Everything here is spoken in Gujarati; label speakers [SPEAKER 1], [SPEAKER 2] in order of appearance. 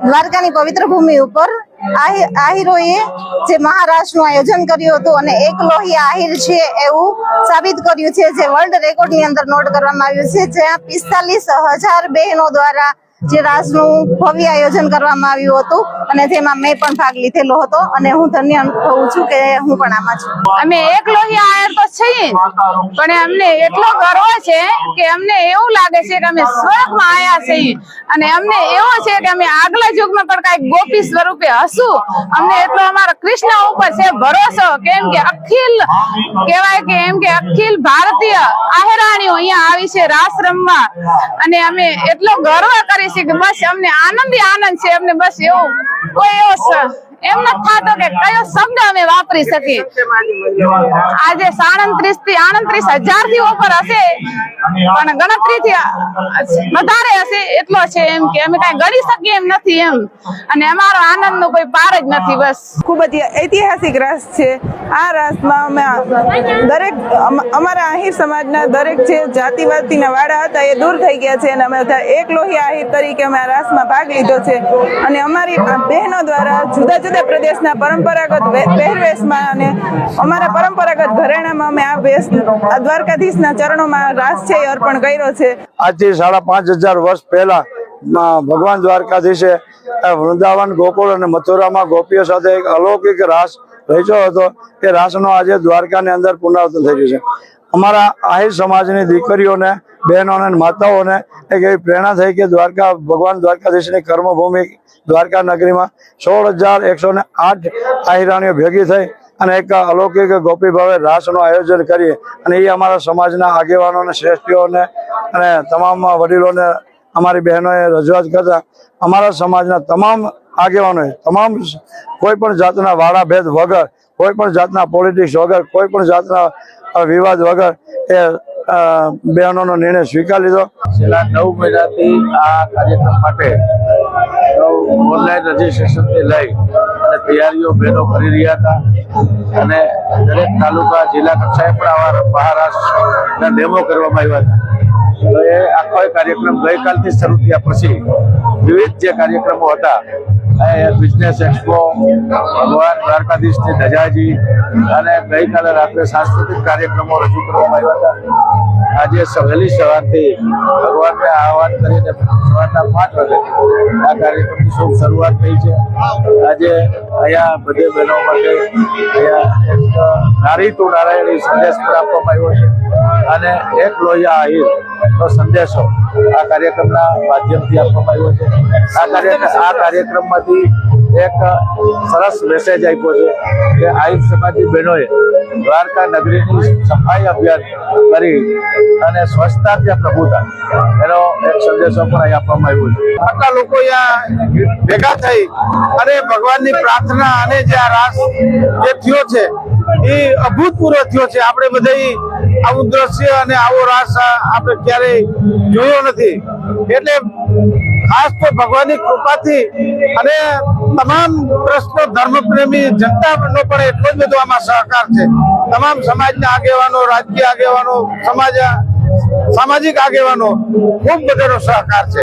[SPEAKER 1] દ્વારકાની પવિત્ર ભૂમિ ઉપર આહિ- આહિરોએ જે મહારાષ્ટ્રનું આયોજન કર્યું હતું અને એક લોહી આહિર છે એવું સાબિત કર્યું છે, જે વર્લ્ડ રેકોર્ડની અંદર નોટ કરવામાં આવ્યું છે, જ્યાં પિસ્તાલીસ હજાર બહેનો દ્વારા જે રાસનું ભવ્ય આયોજન કરવામાં આવ્યું હતું અને તેમાં મેં પણ ભાગ લીધેલો હતો અને હું ધન્ય અનુભવું છું કે હું પણ આમાં છું.
[SPEAKER 2] અમે એક લોહી આયર તો છીએ પણ અમને એટલો ગર્વ છે કે અમને એવું લાગે છે કે અમે સ્વર્ગમાં આયા છીએ. અને અમને એવો છે કે અમે આગલા યુગમાં પણ કંઈક ગોપી સ્વરૂપે હશું. અમને એટલો અમારા કૃષ્ણ ઉપર છે ભરોસો, કેમ કે અખિલ કહેવાય કે એમ કે અખિલ ભારતીય આહેરાણીઓ અહીંયા આવી છે રાસ રમવા. અને અમે એટલો ગર્વ કરી છે કે બસ અમને આનંદ આનંદ છે અમને બસ એવું. કોઈ એમ નથી કે કયો શબ્દ અમે વાપરી શકીએ. આજે સાડત્રીસથી આડત્રીસ હજારથી ઉપર હશે, પણ ગણતરી થી વધારે હશે, એટલો છે એમ કે અમે કઈ ગણી શકીએ એમ નથી એમ. અને અમારો આનંદ નો કોઈ પાર જ નથી, બસ.
[SPEAKER 3] ખૂબ જ ઐતિહાસિક રસ છે. આ રસમાં અમે દરેક અમારા આહિર સમાજના દરેક જે જાતિવાદીના વાડા હતા એ દૂર થઈ ગયા છે અને અમે એક લોહી આહિર તરીકે અમે આ રસમાં ભાગ લીધો છે. અને અમારી બહેનો દ્વારા જુદા જુદા પ્રદેશના પરંપરાગત પહેરવેશમાં અને અમારા પરંપરાગત ઘરેણામાં અમે આ વેશ દ્વારકાધીશના ચરણોમાં રાસ અર્પણ કર્યો છે.
[SPEAKER 4] આજથી સાડા પાંચ હજાર વર્ષ પહેલા ભગવાન દ્વારકાધીશે વૃંદાવન, ગોકુળ અને મથુરામાં ગોપીઓ સાથે એક અલૌકિક રાસ રચ્યો હતો. એ રાસનો આજે દ્વારકાની અંદર પુનરાવર્તન થઈ ગયું છે. અમારા આહિર સમાજની દીકરીઓને બહેનોને માતાઓને એક એવી પ્રેરણા થઈ કે દ્વારકા, ભગવાન દ્વારકાધીશની કર્મભૂમિ દ્વારકા નગરીમાં સોળ હજાર એકસો ને આઠ આહિરાણીઓ ભેગી થઈ અને એક અલૌકિક ગોપી ભાવે રાસનું આયોજન કરીએ. અને એ અમારા સમાજના આગેવાનોને, શ્રેષ્ઠીઓને અને તમામ વડીલોને અમારી બહેનોએ રજૂઆત કરતા અમારા સમાજના તમામ આગેવાનોએ, તમામ કોઈ પણ જાતના વાડા ભેદ વગર, કોઈ પણ જાતના પોલિટિક્સ વગર, કોઈ પણ જાતના વિવાદ વગર એ બહેનોનો નિર્ણય સ્વીકાર લીધો.
[SPEAKER 5] છેલ્લા નવ મહિનાથી આ કાર્યક્રમ માટે ઓનલાઈન રજીસ્ટ્રેશનથી લઈ અને તૈયારીઓ બહેનો કરી રહ્યા હતા. અને દરેક તાલુકા, જિલ્લા કક્ષાએ પણ આવા મહારાષ્ટ્રના ડેમો કરવામાં આવ્યા હતા. તો એ આખો કાર્યક્રમ ગઈકાલથી શરૂ થયા પછી વિવિધ જે કાર્યક્રમો હતા બિઝનેસ એક્સપો ભગવાન દ્વારકાધીશની ધજાજી અને ગઈકાલે રાત્રે સાંસ્કૃતિક કાર્યક્રમો રજૂ કરવામાં આવ્યા હતા. આજે સહેલી સવારથી ભગવાનને આહવાન કરીને સવારના પાંચ વાગે આ કાર્યક્રમની શુભ શરૂઆત થઈ છે. આજે અહીંયા બધે બહેનો માટે અહીંયા એક નારી તું નારાયણી સંદેશ પણ આપવામાં આવ્યો છે. અને એક લોહિયા આહિર નો સંદેશો આ કાર્યક્રમના માધ્યમથી આપવામાં આવ્યો છે. આ કાર્યક્રમ આ કાર્યક્રમમાંથી એક સરસ મેસેજ આપ્યો છે કે આયુષ સમાજની બહેનોએ દ્વારકા નગરીની સફાઈ અભિયાન કરી અને સ્વચ્છતા ત્યાં પ્રભુતા એનો એક સંદેશો પણ અહીં આપવામાં આવ્યો છે. આટલા લોકો અહીંયા ભેગા થઈ અને ભગવાનની પ્રાર્થના અને જે આ રાસ જે થયો છે, એ અભૂતપૂર્વ થયો છે. આપણે બધા આવું દ્રશ્ય અને આવો રાસ આપણે ક્યારેય જોયો નથી. એટલે ખાસ તો ભગવાનની કૃપાથી અને તમામ પ્રશ્નો ધર્મપ્રેમી જનતાનો પણ એટલો જ બધો આમાં સહકાર છે. તમામ સમાજના આગેવાનો, રાજકીય આગેવાનો, સમાજ, સામાજિક આગેવાનો ખૂબ બધાનો સહકાર છે.